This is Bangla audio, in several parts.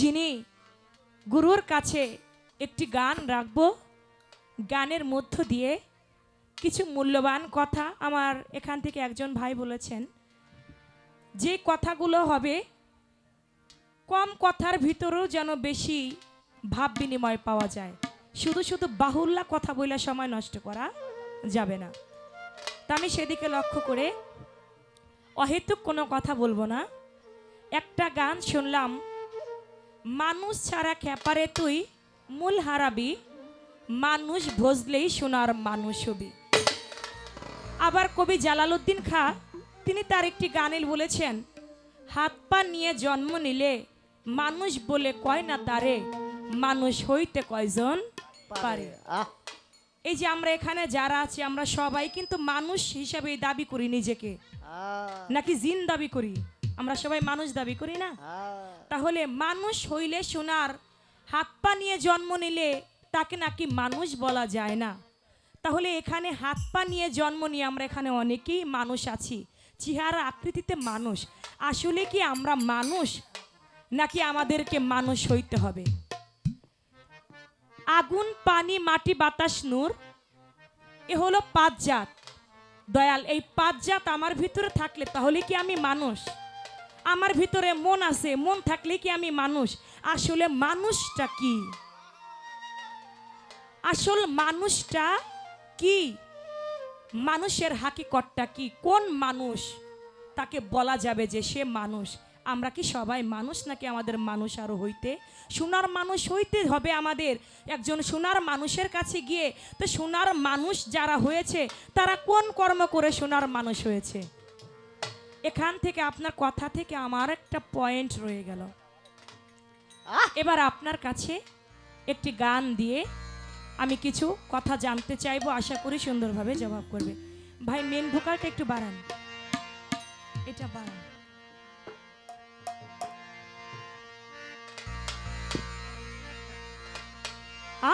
যিনি গুরুর কাছে একটি গান রাখব, গানের মধ্য দিয়ে কিছু মূল্যবান কথা আমার এখান থেকে একজন ভাই বলেছেন, যে কথাগুলো হবে কম কথার ভিতরেও যেন বেশি ভাব বিনিময় পাওয়া যায়। শুধু শুধু বাহুল্যা কথা বলে সময় নষ্ট করা যাবে না। তা আমি সেদিকে লক্ষ্য করে অহেতুক কোনো কথা বলব না। একটা গান শুনলাম মানুষ ছাড়া খেপারে তুই মূল হারাবি। মানুষ ভজলেই সোনার মানুষ হবি। আবার কবি জালালউদ্দিন খা তিনি তার একটি গানে বলেছেন হাত পা নিয়ে জন্ম নিলে মানুষ বলে কয় না তারে মানুষ হইতে কয়জন পারে? এই যে আমরা এখানে যারা আছি আমরা সবাই কিন্তু মানুষ হিসাবে দাবি করি নিজেকে। নাকি জিন দাবি করি? আমরা সবাই মানুষ দাবি করি না? তাহলে মানুষ হইলে সোনার হাত পা নিয়ে জন্ম নিলে তাকে নাকি মানুষ বলা যায় না? তাহলে এখানে হাত পা নিয়ে জন্ম নিয়ে আমরা এখানে অনেকেই মানুষ আছি। চেহারা আকৃতিতে মানুষ। আসলে কি আমরা মানুষ? নাকি আমাদেরকে মানুষ হইতে হবে? আগুন পানি মাটি বাতাস নূর এ হলো পাঁচ জাত। দয়াল এই পাঁচ জাত আমার ভিতরে থাকলে তাহলে কি আমি মানুষ? আমার ভিতরে মন আছে, মন থাকলে কি আমি মানুষ? আসলে মানুষটা কি? আসল মানুষটা কি? মানুষের হাকিকতটা কি? কোন মানুষ? তাকে বলা যাবে যে সে মানুষ। আমরা কি সবাই মানুষ নাকি আমাদের মানুষ আরও হইতে? সোনার মানুষ হইতে হবে আমাদের। একজন সোনার মানুষের কাছে গিয়ে, তো সোনার মানুষ যারা হয়েছে, তারা কোন কর্ম করে সোনার মানুষ হয়েছে? এখান থেকে আপনার কথা থেকে আমার একটা পয়েন্ট রয়ে গেল। এবার আপনার কাছে একটি গান দিয়ে আমি কিছু কথা জানতে চাইব আশা করি সুন্দরভাবে জবাব করবে। ভাই মেন ভোকালটা একটু বাড়ান। এটা বাড়ান।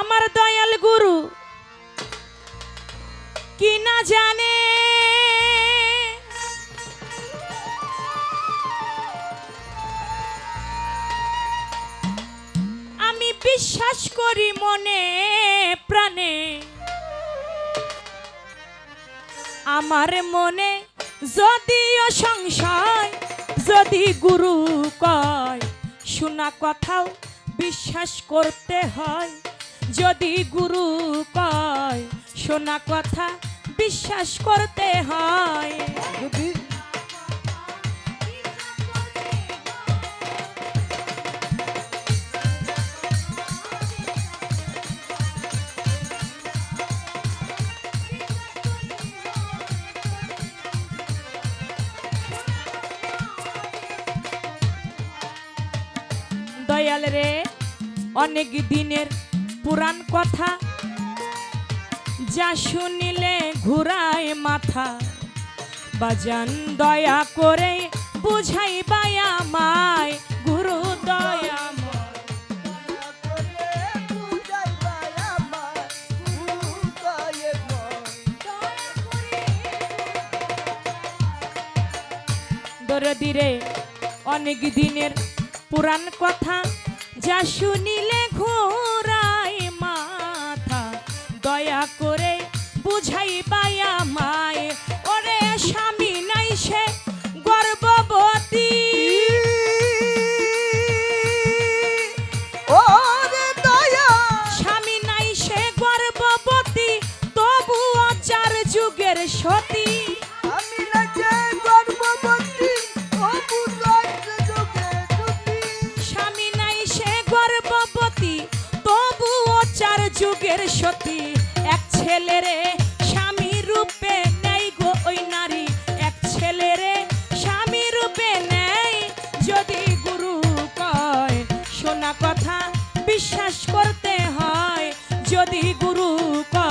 আমার দয়াল গুরু কি না জানে বিশ্বাস করি মনে, প্রাণে। আমার মনে যদিও সংশয়, যদি গুরু কয়, শোনা কথাও বিশ্বাস করতে হয়। যদি গুরু কয়, শোনা কথা বিশ্বাস করতে হয়। দয়াল রে অনেক দিনের পুরাণ কথা যা শুনিলে ঘুরায় মাথা। বাজান দয়া করে বুঝাই বায়া মায় গুরু দয়া দরদিরে অনেক দিনের পুরাণ কথা যা শুনিলে ঘোরায় মাথা দয়া করে বুঝাই বায়া মায় ছেলেরে স্বামী রূপে নেই গো ওই নারী। এক ছেলেরে স্বামী রূপে নেই, যদি গুরু কয় শোনা কথা বিশ্বাস করতে হয়। যদি গুরু কয়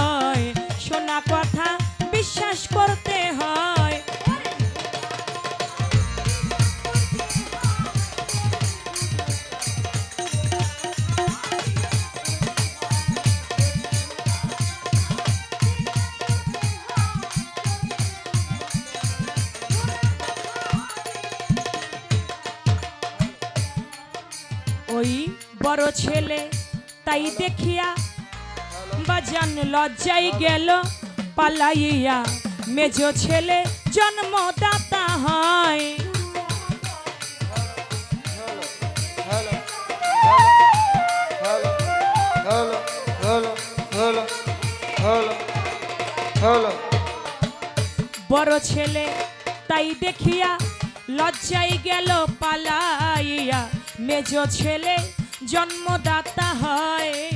বড় ছেলে, তাই দেখিয়া বাজান লজ্জাই গেল, পালাইয়া মেজ ছেলে জন্মদাতা হয়। বড় ছেলে, তাই দেখিয়া লজ্জাই গেল, পালাইয়া মেজ ছেলে জন্মদাতা হয়।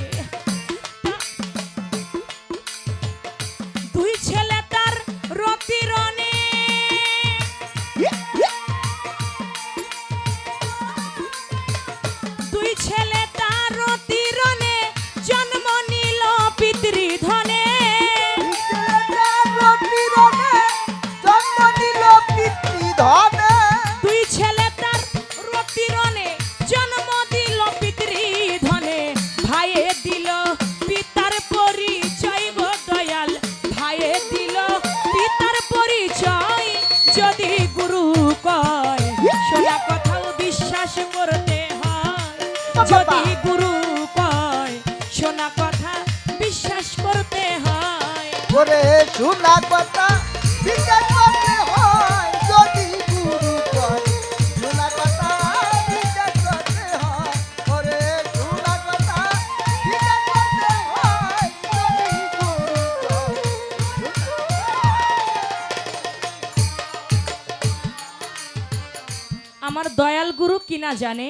করতে হয়। যদি গুরু কয় শোনা কথা বিশ্বাস করতে হয়। শোনা কথা কিনা জানে?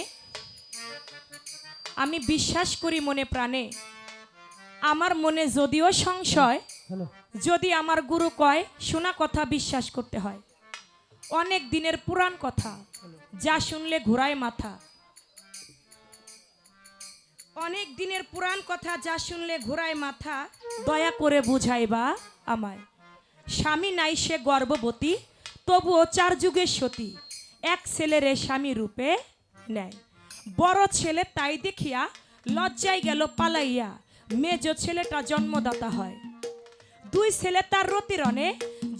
আমি বিশ্বাস করি মনে প্রাণে। আমার মনে যদিও সংশয় যদি আমার গুরু কয় শোনা কথা বিশ্বাস করতে হয়। অনেক দিনের পুরাণ কথা যা শুনলে ঘোরায় মাথা। অনেক দিনের পুরাণ কথা যা শুনলে ঘোরায় মাথা দয়া করে বুঝাইবা আমায়। স্বামী নাই সে গর্ভবতী তবুও চার যুগের সতী। এক ছেলেরে স্বামী রূপে নেয়। বড় ছেলে তাই দেখিয়া লজ্জায় গেল পালাইয়া। মেজ ছেলেটা জন্মদাতা হয়। দুই ছেলে তার রতিরণে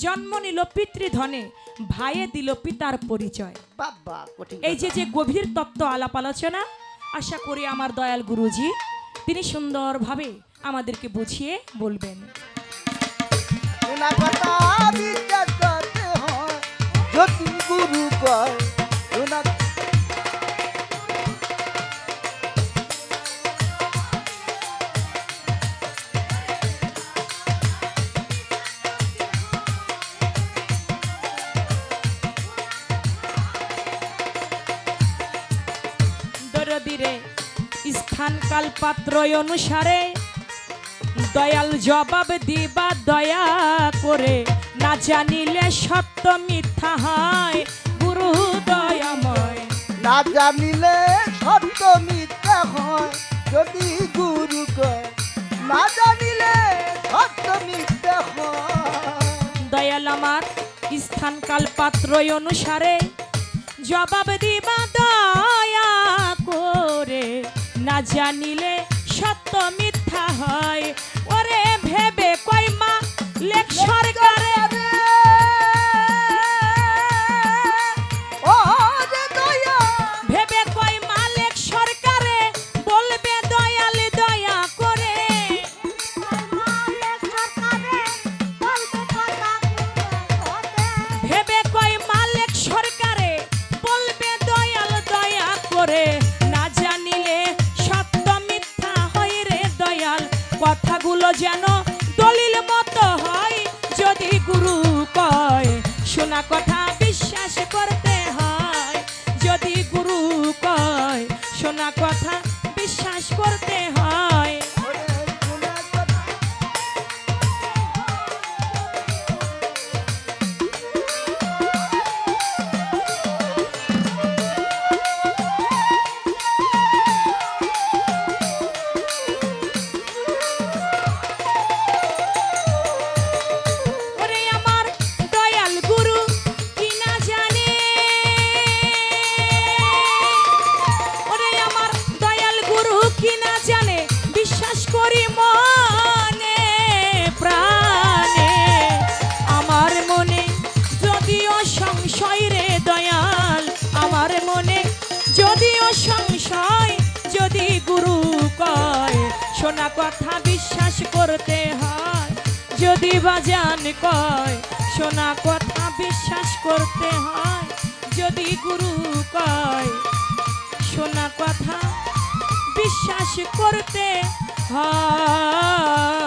জন্ম নিল পিতৃধনে ভাইয়ে দিল পিতার পরিচয়। এই যে যে গভীর তত্ত্ব আলাপ আলোচনা আশা করি আমার দয়াল গুরুজি তিনি সুন্দরভাবে আমাদেরকে বুঝিয়ে বলবেন। যদি গুরু কয় শোনা দরদিরে স্থান কাল পাত্র অনুসারে দয়াল জবাব দিবা দয়া করে। না জানিলে সত্য মিথ্যা হয়। গুরু দয়াময়। না জানিলে সত্য মিথ্যা হয় যদি গুরু কয়। না জানিলে সত্য মিথ্যা হয়। দয়াল আমার স্থান কাল পাত্র অনুসারে জবাব দিবা দয়া করে। না জানিলে সত্য মিথ্যা শোনা শোনা কথা বিশ্বাস করতে হয়। যদি বাজান কয় শোনা কথা বিশ্বাস করতে হয়। যদি গুরু কয় শোনা কথা বিশ্বাস করতে হয়।